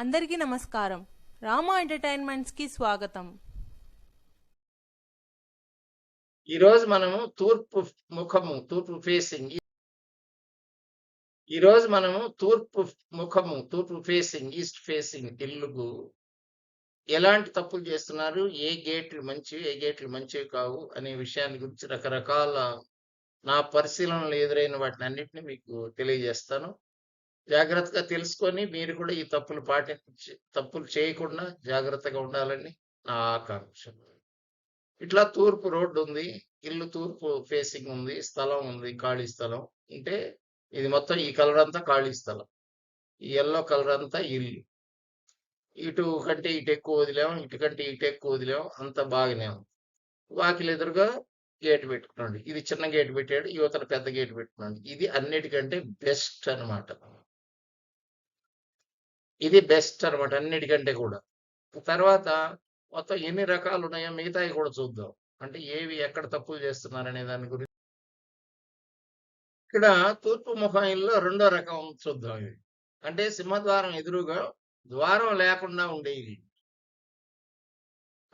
అందరికీ నమస్కారం. రామా ఎంటర్టైన్మెంట్స్కి స్వాగతం. ఈరోజు మనము తూర్పు ముఖము తూర్పు ఫేసింగ్ ఈరోజు మనము తూర్పు ముఖము తూర్పు ఫేసింగ్ ఈస్ట్ ఫేసింగ్ తెలుగు ఎలాంటి తప్పులు చేస్తున్నారు ఏ గేట్లు మంచివి ఏ గేట్లు మంచివి కావు అనే విషయాన్ని గురించి రకరకాల నా పరిశీలనలు ఎదురైన వాటిని అన్నింటినీ మీకు తెలియజేస్తాను. జాగ్రత్తగా తెలుసుకొని మీరు కూడా ఈ తప్పులు పాటి తప్పులు చేయకుండా జాగ్రత్తగా ఉండాలని నా ఆకాంక్ష. ఇట్లా తూర్పు రోడ్డు ఉంది ఇల్లు తూర్పు ఫేసింగ్ ఉంది స్థలం ఉంది ఖాళీ స్థలం అంటే ఇది మొత్తం ఈ కలర్ అంతా ఖాళీ స్థలం. ఈ ఎల్లో కలర్ అంతా ఇల్లు. ఇటు కంటే ఇటు ఎక్కువ వదిలాం ఇటు కంటే ఇటు ఎక్కువ వదిలాం అంత బాగానే ఉంది. వాకిలి ఎదురుగా గేట్ పెట్టుకున్నాడు. ఇది చిన్న గేట్ పెట్టాడు యువతను పెద్ద గేట్ పెట్టుకున్నాడు. ఇది అన్నిటికంటే బెస్ట్ అన్నమాట. ఇది బెస్ట్ అన్నమాట అన్నిటికంటే కూడా. తర్వాత మొత్తం ఎన్ని రకాలు ఉన్నాయో మిగతావి కూడా చూద్దాం. అంటే ఏవి ఎక్కడ తప్పులు చేస్తున్నారనే దాని గురించి ఇక్కడ తూర్పు ముఖాయిల్లో రెండో రకం చూద్దాం ఇది. అంటే సింహద్వారం ఎదురుగా ద్వారం లేకుండా ఉండేది.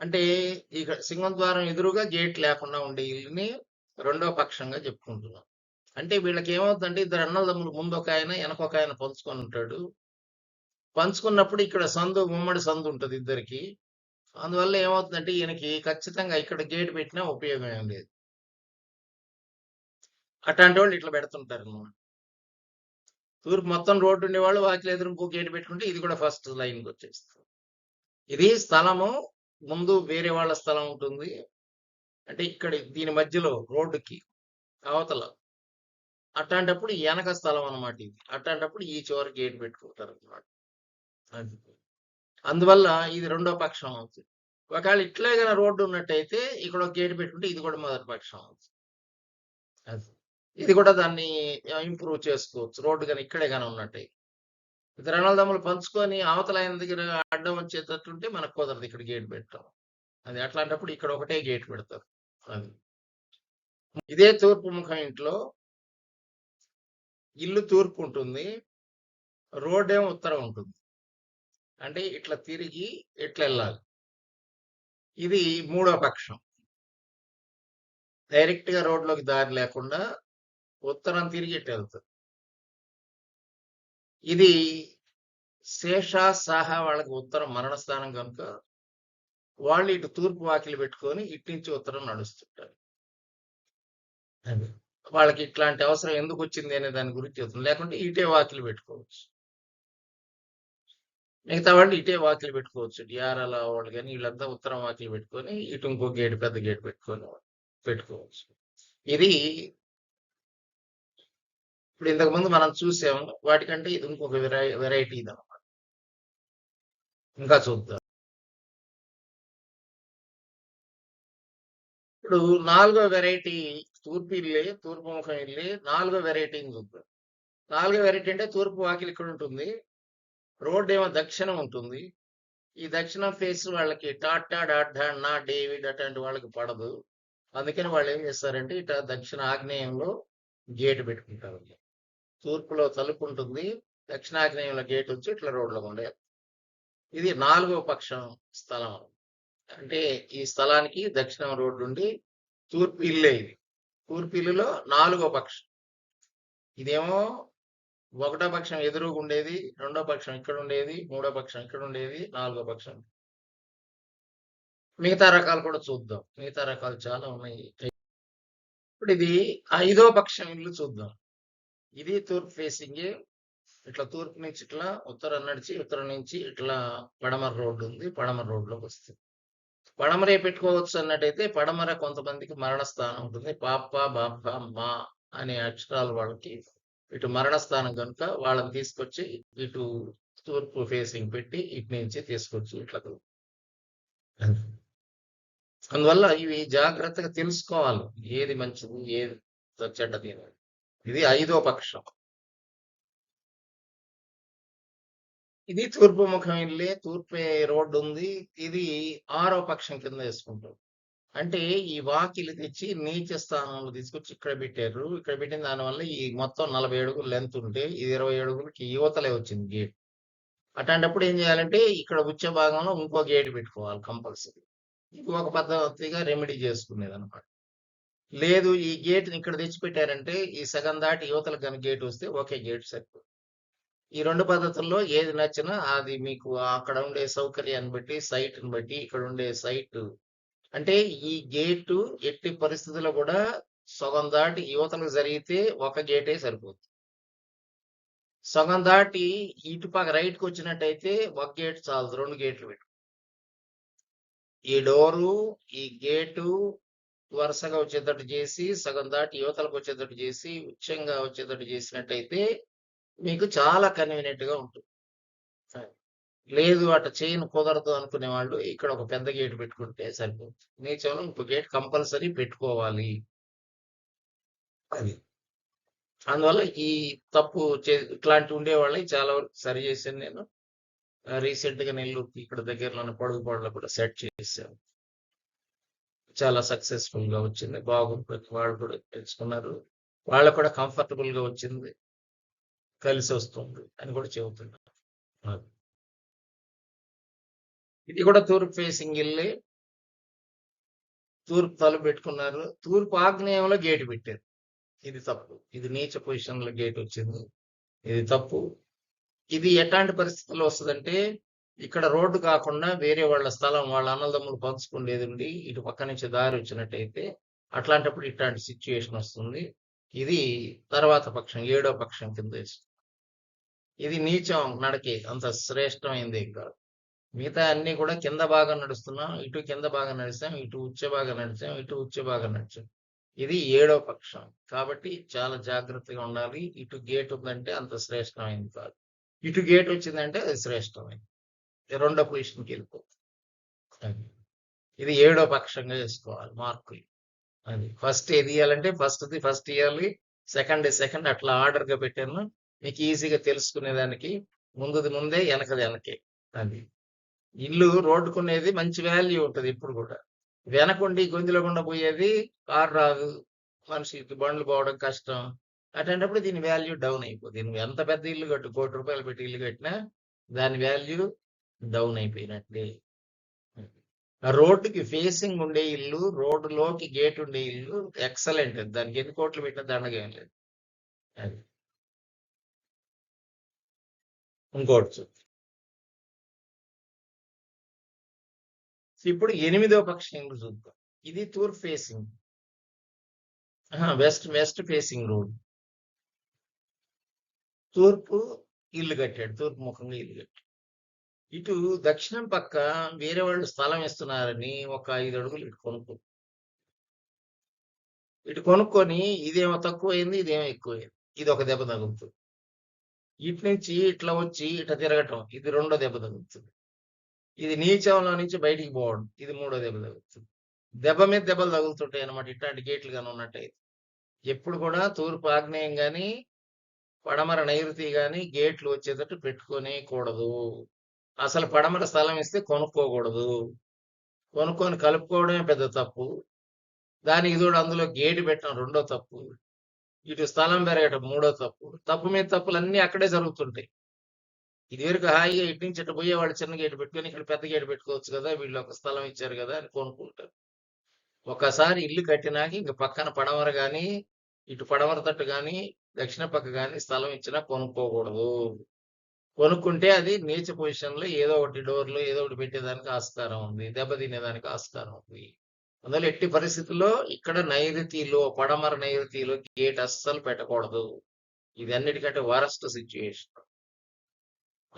అంటే ఇక సింహద్వారం ఎదురుగా గేట్ లేకుండా ఉండే ఇల్లుని రెండో పక్షంగా చెప్పుకుంటున్నాం. అంటే వీళ్ళకి ఏమవుతుందంటే ఇద్దరు అన్నదమ్ములు ముందు ఒక ఆయన వెనక ఒక ఆయన పంచుకొని ఉంటాడు. పంచుకున్నప్పుడు ఇక్కడ సందు ఉమ్మడి సందు ఉంటుంది ఇద్దరికి. అందువల్ల ఏమవుతుందంటే ఈయనకి ఖచ్చితంగా ఇక్కడ గేట్ పెట్టినా ఉపయోగం ఏం లేదు. అట్లాంటి వాళ్ళు ఇట్లా పెడుతుంటారు అన్నమాట తూర్పు మొత్తం రోడ్డు ఉండేవాళ్ళు వాకిలు ఎదురు ఇంకో గేట్ పెట్టుకుంటే ఇది కూడా ఫస్ట్ లైన్కి వచ్చేస్తుంది. ఇది స్థలము ముందు వేరే వాళ్ళ స్థలం ఉంటుంది. అంటే ఇక్కడ దీని మధ్యలో రోడ్డుకి అవతల. అట్లాంటప్పుడు వెనక స్థలం అన్నమాట ఇది. అట్లాంటప్పుడు ఈ చివరి గేట్ పెట్టుకుంటారు అనమాట అది. అందువల్ల ఇది రెండో పక్షం అవుతుంది ఒకవేళ ఇట్లే కానీ రోడ్డు ఉన్నట్టయితే ఇక్కడ ఒక గేట్ పెట్టుకుంటే ఇది కూడా మొదటి పక్షం అవుతుంది అది. ఇది కూడా దాన్ని ఇంప్రూవ్ చేసుకోవచ్చు. రోడ్డు కానీ ఇక్కడే కానీ ఉన్నట్టే. ఇద్దరు అన్నదమ్ములు పంచుకొని అవతల ఆయన దగ్గర అడ్డం వచ్చేటట్టుంటే మనకు కుదరదు ఇక్కడ గేట్ పెట్టడం. అది అట్లాంటప్పుడు ఇక్కడ ఒకటే గేట్ పెడతారు. అది. ఇదే తూర్పు ముఖం ఇంట్లో ఇల్లు తూర్పు ఉంటుంది. రోడ్ ఏమో ఉత్తరం ఉంటుంది. అంటే ఇట్లా తిరిగి ఎట్లా వెళ్ళాలి ఇది మూడో పక్షం. డైరెక్ట్గా రోడ్లోకి దారి లేకుండా ఉత్తరం తిరిగి ఇట్లా వెళ్తుంది ఇది శేష సాహా వాళ్ళకి ఉత్తరం మరణస్థానం కనుక వాళ్ళు ఇటు తూర్పు వాకిలి పెట్టుకొని ఇటు నుంచి ఉత్తరం నడుస్తుంటారు. వాళ్ళకి ఇట్లాంటి అవసరం ఎందుకు వచ్చింది అనే దాని గురించి చెప్తుంది లేకుంటే ఇటే వాకిలి పెట్టుకోవచ్చు. మిగతా వాళ్ళు ఇటే వాకిలి పెట్టుకోవచ్చు. డిఆర్ఎల్ వాళ్ళు కానీ వీళ్ళంతా ఉత్తరం వాకిలి పెట్టుకొని ఇటు ఇంకో గేట్ పెద్ద గేట్ పెట్టుకొని పెట్టుకోవచ్చు. ఇది ఇప్పుడు ఇంతకుముందు మనం చూసాము వాటికంటే ఇది ఇంకొక వెరై వెరైటీ ఇది అనమాట ఇంకా చూద్దాం. ఇప్పుడు నాలుగో వెరైటీ తూర్పు ఇల్లే తూర్పు ముఖం ఇల్లే నాలుగో వెరైటీని చూద్దాం. నాలుగో వెరైటీ అంటే తూర్పు వాకిలి ఇక్కడ ఉంటుంది రోడ్ ఏమో దక్షిణం ఉంటుంది. ఈ దక్షిణం ఫేస్ వాళ్ళకి టాటా డాటా నా డేవిడ్ అట్లాంటి వాళ్ళకి పడదు. అందుకని వాళ్ళు ఏం చేస్తారంటే ఇట దక్షిణ ఆగ్నేయంలో గేట్ పెట్టుకుంటారు. తూర్పులో తలుపు ఉంటుంది. దక్షిణాగ్నేయంలో గేట్ వచ్చి ఇట్లా రోడ్లో ఉండే. ఇది నాలుగో పక్షం స్థలం. అంటే ఈ స్థలానికి దక్షిణం రోడ్డు ఉండి తూర్పు ఇల్లే ఇది. తూర్పు ఇల్లులో నాలుగో పక్షం. ఇదేమో ఒకటో పక్షం ఎదురుగా ఉండేది రెండో పక్షం ఇక్కడ ఉండేది మూడో పక్షం ఇక్కడ ఉండేది నాలుగో పక్షం. మిగతా రకాలు కూడా చూద్దాం. మిగతా రకాలు చాలా ఉన్నాయి. ఇప్పుడు ఇది ఐదో పక్షం ఇల్లు చూద్దాం. ఇది తూర్పు ఫేసింగ్ ఇట్లా తూర్పు నుంచి ఇట్లా ఉత్తరం నడిచి ఉత్తరం నుంచి ఇట్లా పడమర రోడ్డు ఉంది. పడమర రోడ్లోకి వస్తుంది. పడమరే పెట్టుకోవచ్చు అన్నట్టయితే పడమర కొంతమందికి మరణ స్థానం ఉంటుంది. పాప బాప మా అనే అక్షరాలు వాళ్ళకి ఇటు మరణ స్థానం కనుక వాళ్ళని తీసుకొచ్చి ఇటు తూర్పు ఫేసింగ్ పెట్టి ఇటు నుంచి తీసుకొచ్చి ఇట్లా అందువల్ల ఇవి జాగ్రత్తగా తెలుసుకోవాలి. ఏది మంచిది ఏది చెడ్డది. ఇది ఐదో పక్షం. ఇది తూర్పు ముఖం ఇల్లే తూర్పు రోడ్డు ఉంది. ఇది ఆరో పక్షం కింద వేసుకుంటాం అంటే ఈ వాకిలి తెచ్చి నీచ స్థానంలో తీసుకొచ్చి ఇక్కడ పెట్టారు. ఇక్కడ పెట్టిన దానివల్ల ఈ మొత్తం నలభై అడుగులు లెంత్ ఉంటే ఇది ఇరవై అడుగులకి యువతలే వచ్చింది గేట్ అట్లాంటప్పుడు ఏం చేయాలంటే ఇక్కడ ఉచ్చ భాగంలో ఇంకో గేట్ పెట్టుకోవాలి కంపల్సరీ ఇది ఒక పద్ధతిగా రెమెడీ చేసుకునేదన్నమాట. లేదు ఈ గేట్‌ని ఇక్కడ తెచ్చిపెట్టారంటే ఈ సగం దాటి యువతలకు కనుక గేట్ వస్తే ఒకే గేట్ సరిపోతుంది. ఈ రెండు పద్ధతుల్లో ఏది నచ్చినా అది మీకు అక్కడ ఉండే సౌకర్యాన్ని బట్టి, సైట్‌ని బట్టి, ఇక్కడ ఉండే సైట్ అంటే ఈ గేటు ఎట్టి పరిస్థితుల్లో కూడా సగం దాటి యువతలకు జరిగితే ఒక గేటే సరిపోతుంది. సగం దాటి ఇటు పక్క రైట్‌కొచ్చినట్టయితే ఒక గేట్ చాలు రెండు గేట్లు పెట్టు ఈ డోరు, ఈ గేటు వరుసగా వచ్చేటట్టు చేసి, సగం దాటి యువతలకు వచ్చేటట్టు చేసి, ఉచ్చంగా వచ్చేటట్టు చేసినట్టయితే మీకు చాలా కన్వీనియంట్‌గా ఉంటుంది. లేదు అట్లా చేయను కుదరదు అనుకునే వాళ్ళు ఇక్కడ ఒక పెద్ద గేట్ పెట్టుకుంటే సరిపోతుంది. నీచంలో ఇంకో గేట్ కంపల్సరీ పెట్టుకోవాలి. అది. అందువల్ల ఈ తప్పు చే ఇట్లాంటివి ఉండేవాళ్ళని చాలా వరకు సరి చేశాను నేను. రీసెంట్గా నెల్లూరుకి ఇక్కడ దగ్గరలోనే పొడుగుపాడులో కూడా సెట్ చేశాను. చాలా సక్సెస్‌ఫుల్‌గా వచ్చింది. బాగుంటుంది. వాళ్ళు కూడా తెలుసుకున్నారు. వాళ్ళకి కూడా కంఫర్టబుల్గా వచ్చింది. కలిసి వస్తుంది అని కూడా చెబుతున్నారు. ఇది కూడా తూర్పు ఫేసింగ్ ఇల్లు తూర్పు తలుపు పెట్టుకున్నారు. తూర్పు ఆగ్నేయంలో గేట్ పెట్టారు. ఇది తప్పు. ఇది నీచ పొజిషన్‌లో గేట్ వచ్చింది. ఇది తప్పు. ఇది ఎట్లాంటి పరిస్థితుల్లో వస్తుందంటే ఇక్కడ రోడ్డు కాకుండా వేరే వాళ్ళ స్థలం వాళ్ళ అన్నదమ్ములు పంచుకునేదుండి, ఇటు పక్క నుంచి దారి వచ్చినట్టయితే, అట్లాంటప్పుడు ఇట్లాంటి సిట్యుయేషన్ వస్తుంది. ఇది తర్వాత పక్షం, ఏడో పక్షం కింద ఇది నీచం నడకే. అంత శ్రేష్టమైంది కాదు. మిగతా అన్నీ కూడా కింద భాగం నడుస్తున్నాం. ఇటు కింద భాగం నడిచాం. ఇటు ఉచ్చ భాగం నడిచాం. ఇటు ఉచ్చ భాగం నడిచాం. ఇది ఏడో పక్షం. కాబట్టి చాలా జాగ్రత్తగా ఉండాలి. ఇటు గేట్ ఉందంటే అంత శ్రేష్టమైనది కాదు. ఇటు గేట్ వచ్చిందంటే అది శ్రేష్టమైనది. రెండో పొజిషన్‌కి వెళ్ళిపోతుంది. ఇది ఏడో పక్షంగా చేసుకోవాలి మార్కులు. అది. ఫస్ట్ ఏది ఇవ్వాలంటే ఫస్ట్‌ది ఫస్ట్ ఇవ్వాలి సెకండ్ సెకండ్ అట్లా ఆర్డర్‌గా పెట్టాను. మీకు ఈజీగా తెలుసుకునేదానికి ముందుది ముందే, వెనకది వెనకే అది. ఇల్లు రోడ్డుకునేది మంచి వాల్యూ ఉంటుంది ఇప్పుడు కూడా. వెనకుండి గొంతులో పోయేది కారు రాదు. మనిషికి బండ్లు పోవడం కష్టం. అట్లాంటప్పుడు దీని వాల్యూ డౌన్ అయిపోతుంది నువ్వు ఎంత పెద్ద ఇల్లు కట్టు, కోటి రూపాయలు పెట్టి ఇల్లు కట్టినా దాని వాల్యూ డౌన్ అయిపోయినట్లే. ఆ రోడ్డుకి ఫేసింగ్ ఉండే ఇల్లు, రోడ్డులోకి గేట్ ఉండే ఇల్లు ఎక్సలెంట్. దానికి ఎన్ని కోట్లు పెట్టినా దండగేం లేదు. అది. ఇంకోటి ఇప్పుడు ఎనిమిదో పక్షం ఇల్లు చూద్దాం. ఇది తూర్పు facing. West west facing road. తూర్పు ఇల్లు కట్టాడు. తూర్పు ముఖంగా ఇల్లు కట్టాడు. ఇటు దక్షిణం పక్క వేరే వాళ్ళు స్థలం ఇస్తున్నారని ఒక ఐదు అడుగులు ఇటు కొనుక్కో ఇటు కొనుక్కొని ఇదేమో తక్కువైంది. ఇదేమో ఎక్కువైంది. ఒక దెబ్బ తగులుతుంది. ఇటు నుంచి ఇట్లా వచ్చి ఇట్లా తిరగటం. ఇది రెండో దెబ్బ తగులుతుంది. ఇది నీచంలో నుంచి బయటికి పోవడం. ఇది మూడో దెబ్బ తగులుతుంది. దెబ్బ మీద దెబ్బలు తగులుతుంటాయి అనమాట ఇట్లాంటి గేట్లు కానీ ఉన్నట్టయితే. ఎప్పుడు కూడా తూర్పు ఆగ్నేయం గాని, పడమర నైరుతి కానీ గేట్లు వచ్చేటట్టు పెట్టుకోనే కూడదు. అసలు పడమర స్థలం ఇస్తే కొనుక్కోకూడదు. కొనుక్కొని కలుపుకోవడమే పెద్ద తప్పు. దానికి తోడు అందులో గేటు పెట్టడం రెండో తప్పు. ఇటు స్థలం పెరగటం మూడో తప్పు. తప్పు మీద తప్పులన్నీ అక్కడే జరుగుతుంటాయి. ఇదివరకు హాయిగా ఇటు నుంచి ఇటు పోయేవాళ్ళు చిన్న గేటు పెట్టుకొని ఇక్కడ పెద్ద గేటు పెట్టుకోవచ్చు కదా! వీళ్ళు ఒక స్థలం ఇచ్చారు కదా! అని కొనుక్కుంటారు. ఒకసారి ఇల్లు కట్టినాక ఇంక పక్కన పడవర కానీ ఇటు పడమర తట్టు కానీ దక్షిణ పక్క కానీ స్థలం ఇచ్చినా కొనుక్కోకూడదు. కొనుక్కుంటే అది నీచ పొజిషన్‌లో ఏదో ఒకటి డోర్‌లో ఏదో ఒకటి పెట్టేదానికి ఆస్కారం ఉంది. దెబ్బ తినేదానికి ఆస్కారం ఉంది. అందువల్ల ఎట్టి పరిస్థితుల్లో ఇక్కడ నైరుతిలో, పడమర నైరుతిలో గేట్ అస్సలు పెట్టకూడదు. ఇది అన్నిటికంటే వరస్ట్ సిట్యుయేషన్.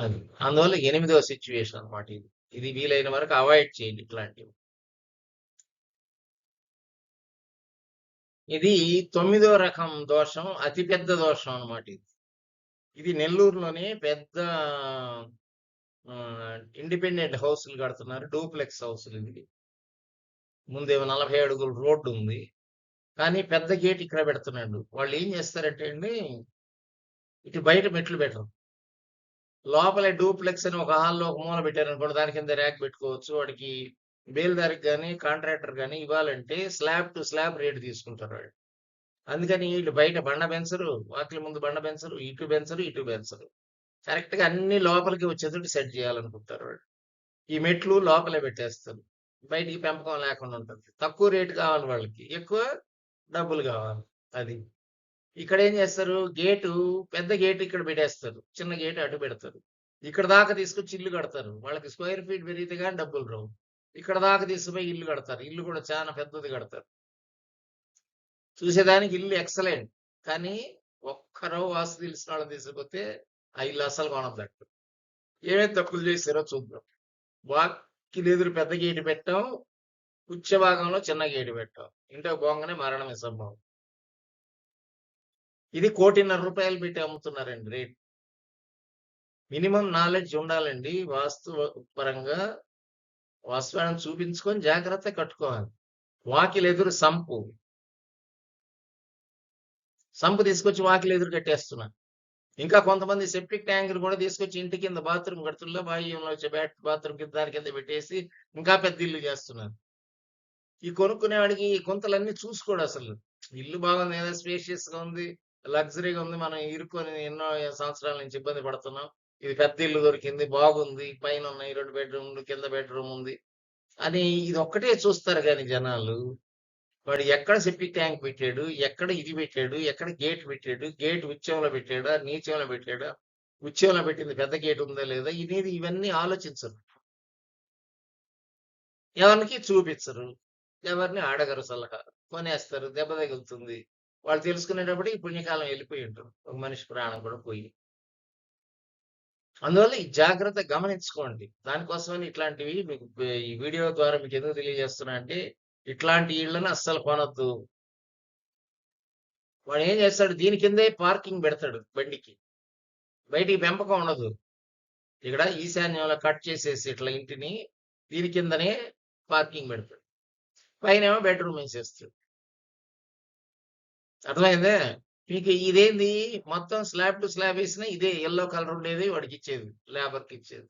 అది. అందువల్ల ఎనిమిదో సిచ్యువేషన్ అన్నమాట ఇది. ఇది వీలైన వరకు అవాయిడ్ చేయండి ఇట్లాంటివి. ఇది తొమ్మిదో రకం దోషం. అతి పెద్ద దోషం అన్నమాట ఇది. ఇది నెల్లూరులోనే పెద్ద ఇండిపెండెంట్ హౌసులు కడుతున్నారు. డూప్లెక్స్ హౌసులు ఇది ముందేమో 40 అడుగుల రోడ్డు ఉంది. కానీ పెద్ద గేట్ ఇక్కడ పెడుతున్నాడు. వాళ్ళు ఏం చేస్తారంటే అండి, ఇటు బయట మెట్లు పెట్టరు. లోపలే డూప్లెక్స్ అని ఒక హాల్‌లో ఒక మూల పెట్టారు అనుకోండి దాని కింద ర్యాక్ పెట్టుకోవచ్చు. వాడికి బేల్దారికి కానీ కాంట్రాక్టర్ కానీ ఇవ్వాలంటే స్లాబ్ టు స్లాబ్ రేట్ తీసుకుంటారు వాళ్ళు. అందుకని వీళ్ళు బయట బండ పెంచరు. వాకిలి ముందు బండ పెంచరు. ఇటు పెంచరు, ఇటు పెంచరు. కరెక్ట్‌గా అన్ని లోపలికి వచ్చేటట్టు సెట్ చేయాలనుకుంటారు వాళ్ళు. ఈ మెట్లు లోపలే పెట్టేస్తారు. బయటికి పెంపకం లేకుండా ఉంటుంది. తక్కువ రేటు కావాలి వాళ్ళకి. ఎక్కువ డబ్బులు కావాలి. అది. ఇక్కడ ఏం చేస్తారు గేటు పెద్ద గేటు ఇక్కడ పెట్టేస్తారు. చిన్న గేట్ అటు పెడతారు. ఇక్కడ దాకా తీసుకొచ్చి ఇల్లు కడతారు. వాళ్ళకి స్క్వేర్ ఫీట్ పెరిగితే కానీ డబ్బులు రావు. ఇక్కడ దాకా తీసుకుపోయి ఇల్లు కడతారు. ఇల్లు కూడా చాలా పెద్దది కడతారు. చూసేదానికి ఇల్లు ఎక్సలెంట్. కానీ ఒక్కరో వాసు తెలిసిన వాళ్ళని తీసుకుపోతే ఆ ఇల్లు అస్సలు కొనొద్దట. ఏమేమి తప్పులు చేశారో చూద్దాం. వాకిలు ఎదురు పెద్ద గేటు పెట్టాం. ఉచ్చ భాగంలో చిన్న గేటు పెట్టాం. ఇంట్లో పోంగానే మరణమే సంభవం. ఇది కోటిన్నర రూపాయలు పెట్టి అమ్ముతున్నారండి రేట్. మినిమం నాలెడ్జ్ ఉండాలండి. వాస్తు పరంగా వాస్తవాన్ని చూపించుకొని జాగ్రత్త కట్టుకోవాలి. వాకిలు ఎదురు సంపు. సంపు తీసుకొచ్చి వాకిలి ఎదురు కట్టేస్తున్నారు. ఇంకా కొంతమంది సెప్టిక్ ట్యాంకులు కూడా తీసుకొచ్చి ఇంటి కింద బాత్రూమ్ కడుతుల్లో బాయ్యంలో వచ్చే బ్యాట్ బాత్రూమ్ కింద దాని కింద పెట్టేసి ఇంకా పెద్ద ఇల్లు చేస్తున్నారు. ఈ కొనుక్కునేవాడికి ఈ గుంతలన్నీ చూసుకోడు అసలు. ఇల్లు బాగుంది ఏదో స్పేషియస్గా ఉంది. లగ్జరీగా ఉంది. మనం ఇరుక్కొని ఎన్నో సంవత్సరాల నుంచి ఇబ్బంది పడుతున్నాం. ఇది పెద్ద ఇల్లు దొరికింది. బాగుంది. పైన ఉన్నాయి రెండు బెడ్‌రూమ్‌లు కింద బెడ్‌రూమ్ ఉంది. అని ఇది ఒక్కటే చూస్తారు గాని జనాలు. వాడు ఎక్కడ సెప్టిక్ ట్యాంక్ పెట్టాడు? ఎక్కడ ఇది పెట్టాడు? ఎక్కడ గేట్ పెట్టాడు? గేట్ ఉచ్చంలో పెట్టాడా? నీచంలో పెట్టాడా? ఉచ్చెంలో పెట్టింది పెద్ద గేట్ ఉందా లేదా? ఇనేది ఇవన్నీ ఆలోచించరు. ఎవరికి చూపించరు. ఎవరిని అడగరు సలహా. కొనేస్తారు. దెబ్బ తగులుతుంది. వాళ్ళు తెలుసుకునేటప్పుడు ఈ పుణ్యకాలం వెళ్ళిపోయి ఉంటుంది. ఒక మనిషి ప్రాణం కూడా పోయి. అందువల్ల ఈ జాగ్రత్త గమనించుకోండి. దానికోసమని ఇట్లాంటివి మీకు ఈ వీడియో ద్వారా మీకు ఎందుకు తెలియజేస్తున్నా అంటే ఇట్లాంటి ఇళ్ళను అస్సలు కొనొద్దు. వాడు ఏం చేస్తాడు దీని కిందే పార్కింగ్ పెడతాడు బండికి. బయటికి పెంపకం ఉండదు. ఇక్కడ ఈశాన్యంలో కట్ చేసేసి ఇట్లా ఇంటిని దీని కిందనే పార్కింగ్ పెడతాడు. పైన ఏమో బెడ్‌రూమ్ వేసేస్తాడు అర్థమైందే మీకు ఇదేంది మొత్తం స్లాబ్ టు స్లాబ్ వేసిన ఇదే ఎల్లో కలర్ ఉండేది వాడికి ఇచ్చేది లేబర్‌కి ఇచ్చేది.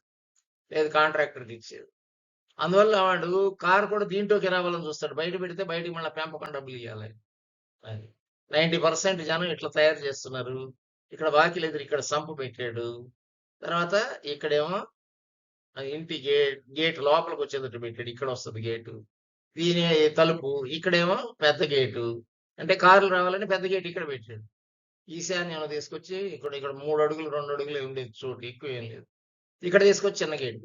లేదు కాంట్రాక్టర్‌కి ఇచ్చేది. అందువల్ల వాడు కారు కూడా దీంట్లోకి రావాలని చూస్తాడు. బయట పెడితే బయటికి మళ్ళీ పెంపకం డబ్బులు ఇవ్వాలి అది. 90% జనం ఇట్లా తయారు చేస్తున్నారు. ఇక్కడ వాకిలి ఎదురు ఇక్కడ సంపు పెట్టాడు. తర్వాత ఇక్కడేమో ఇంటి గేట్ గేట్ లోపలికి వచ్చేటట్టు పెట్టాడు. ఇక్కడ వస్తుంది గేటు. దీని తలుపు ఇక్కడేమో పెద్ద గేటు. అంటే కార్లు రావాలని పెద్ద గేట్ ఇక్కడ పెట్టాడు. ఈశాన్యం తీసుకొచ్చి ఇక్కడ ఇక్కడ మూడు అడుగులు రెండు అడుగులు ఉండేది చోటు ఎక్కువ ఏం లేదు. ఇక్కడ తీసుకొచ్చి చిన్న గేట్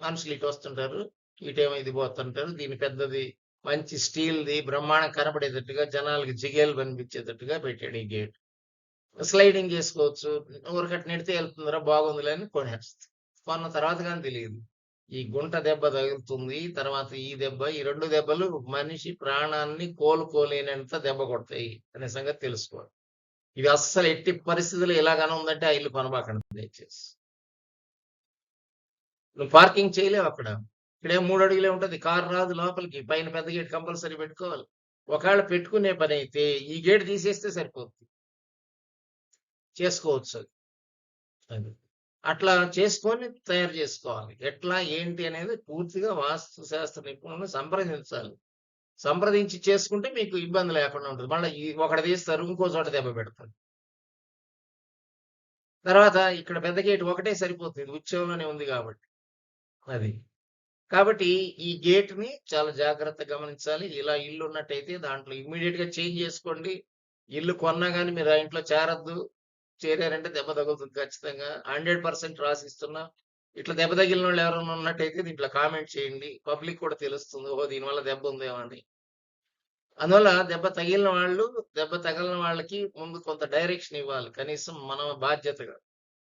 మనుషులు ఇటు వస్తుంటారు. ఇటేమో ఇది పోతుంటారు. దీని పెద్దది మంచి స్టీల్‌ది బ్రహ్మాండం కనపడేటట్టుగా జనాలకి జిగేలు కనిపించేటట్టుగా పెట్టాడు ఈ గేట్. స్లైడింగ్ చేసుకోవచ్చు. ఊరికట్టు నెడితే వెళ్తుందిరా బాగుందిలే అని కొనేస్తుంది కొన్న తర్వాత కానీ తెలియదు ఈ గుంట దెబ్బ తగులుతుంది. తర్వాత ఈ దెబ్బ ఈ రెండు దెబ్బలు మనిషి ప్రాణాన్ని కోలుకోలేనంత దెబ్బ కొడతాయి అనే సంగతి తెలుసుకోవాలి. ఇది అస్సలు ఎట్టి పరిస్థితుల్లో ఇలాగనే ఉందంటే ఆ ఇల్లు కొనబాకండి దయచేసి. నువ్వు పార్కింగ్ చేయలేవు అక్కడ. ఇక్కడే మూడు అడుగులే ఉంటది. కారు రాదు లోపలికి. పైన పెద్ద గేట్ కంపల్సరీ పెట్టుకోవాలి. ఒకవేళ పెట్టుకునే పని అయితే ఈ గేట్ తీసేస్తే సరిపోద్ది. చేసుకోవచ్చు అది. అట్లా చేసుకొని తయారు చేసుకోవాలి. ఎట్లా ఏంటి అనేది పూర్తిగా వాస్తు శాస్త్ర నిపుణులను సంప్రదించాలి. సంప్రదించి చేసుకుంటే మీకు ఇబ్బంది లేకుండా ఉంటుంది మళ్ళీ ఒకటి తీస్తారు. ఇంకో చోట దెబ్బ పెడతారు. తర్వాత ఇక్కడ పెద్ద గేట్ ఒకటే సరిపోతుంది. ఇది ఉత్సవంలోనే ఉంది కాబట్టి. అది. కాబట్టి ఈ గేట్‌ని చాలా జాగ్రత్తగా గమనించాలి. ఇలా ఇల్లు ఉన్నట్టయితే దాంట్లో ఇమ్మీడియట్గా చేంజ్ చేసుకోండి. ఇల్లు కొన్నా కానీ మీరు ఆ ఇంట్లో చేరద్దు చేరారంటే దెబ్బ తగులుతుంది ఖచ్చితంగా. 100% రాసిస్తున్నా. ఇట్లా దెబ్బ తగిలిన వాళ్ళు ఎవరైనా ఉన్నట్టయితే దీంట్లో కామెంట్ చేయండి. పబ్లిక్ కూడా తెలుస్తుంది. ఓహో! దీనివల్ల దెబ్బ ఉందేమో అని. అందువల్ల దెబ్బ తగిలిన వాళ్ళు, దెబ్బ తగిలిన వాళ్ళకి ముందు కొంత డైరెక్షన్ ఇవ్వాలి. కనీసం మన బాధ్యతగా.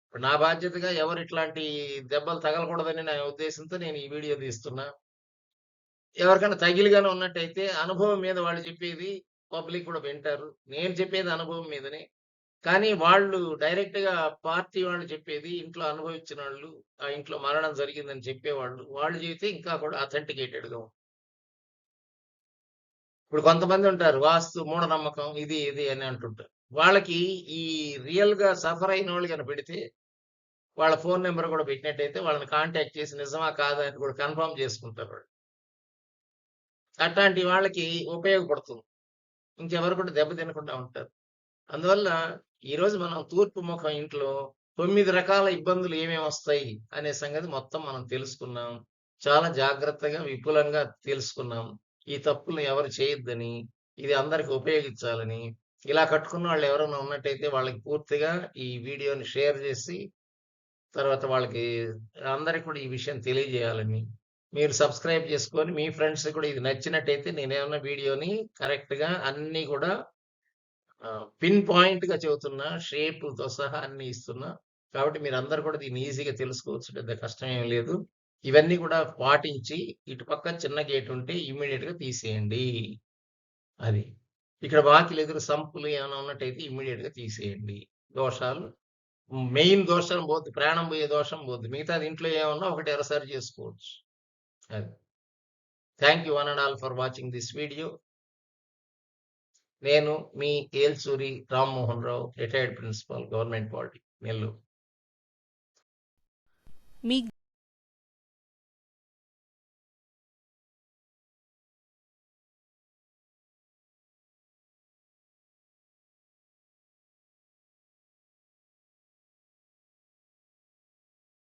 ఇప్పుడు నా బాధ్యతగా ఎవరు ఇట్లాంటి దెబ్బలు తగలకూడదని నా ఉద్దేశంతో నేను ఈ వీడియో తీస్తున్నా. ఎవరికైనా తగిలిగానే ఉన్నట్టయితే అనుభవం మీద వాళ్ళు చెప్పేది పబ్లిక్ కూడా వింటారు. నేను చెప్పేది అనుభవం మీదనే. కానీ వాళ్ళు డైరెక్ట్గా పార్టీ వాళ్ళు చెప్పేది ఇంట్లో అనుభవించిన వాళ్ళు ఆ ఇంట్లో మరణం జరిగిందని చెప్పేవాళ్ళు, వాళ్ళు చెబితే ఇంకా కూడా అథెంటికేటెడ్గా ఇప్పుడు కొంతమంది ఉంటారు. వాస్తు మూఢనమ్మకం ఇది, ఇది అని అంటుంటారు. వాళ్ళకి ఈ రియల్గా సఫర్ అయినోళ్ళు కనుక పెడితే వాళ్ళ ఫోన్ నెంబర్ కూడా పెట్టినట్టయితే వాళ్ళని కాంటాక్ట్ చేసి నిజమా? కాదా? అని కూడా కన్ఫర్మ్ చేసుకుంటారు వాళ్ళు. అట్లాంటి వాళ్ళకి ఉపయోగపడుతుంది. ఇంకెవరు కూడా దెబ్బ తినకుండా ఉంటారు. అందువల్ల ఈరోజు మనం తూర్పు ముఖం ఇంట్లో తొమ్మిది రకాల ఇబ్బందులు ఏమేమి వస్తాయి అనే సంగతి మొత్తం మనం తెలుసుకున్నాం. చాలా జాగ్రత్తగా విపులంగా తెలుసుకున్నాం. ఈ తప్పులు ఎవరు చేయొద్దని ఇది అందరికి ఉపయోగించాలని ఇలా కట్టుకున్న వాళ్ళు ఎవరైనా ఉన్నట్టయితే వాళ్ళకి పూర్తిగా ఈ వీడియోని షేర్ చేసి తర్వాత వాళ్ళకి అందరికి కూడా ఈ విషయం తెలియజేయాలని మీరు సబ్స్క్రైబ్ చేసుకొని మీ ఫ్రెండ్స్ కూడా ఇది నచ్చినట్టయితే నేనేమన్నా వీడియోని కరెక్ట్గా అన్నీ కూడా పిన్ పాయింట్గా చెబుతున్నా షేపులతో సహా అన్ని ఇస్తున్నా. కాబట్టి మీరు అందరు కూడా దీన్ని ఈజీగా తెలుసుకోవచ్చు. పెద్ద కష్టం ఏం లేదు. ఇవన్నీ కూడా పాటించి ఇటు పక్క చిన్న గేట్ ఉంటే ఇమ్మీడియట్గా తీసేయండి. అది. ఇక్కడ వాకిలు ఎదురు సంపులు ఏమైనా ఉన్నట్టయితే ఇమ్మీడియట్గా తీసేయండి. దోషాలు? మెయిన్ దోషం పోద్ది ప్రాణం పోయే దోషం పోద్ది మిగతాది ఇంట్లో ఏమన్నా ఒకటి ఎరసారి చేసుకోవచ్చు. అది. Thank you one and all for watching this video. నేను మీ Elsuri Rammohan Rao retired principal government poly Nellore. మీ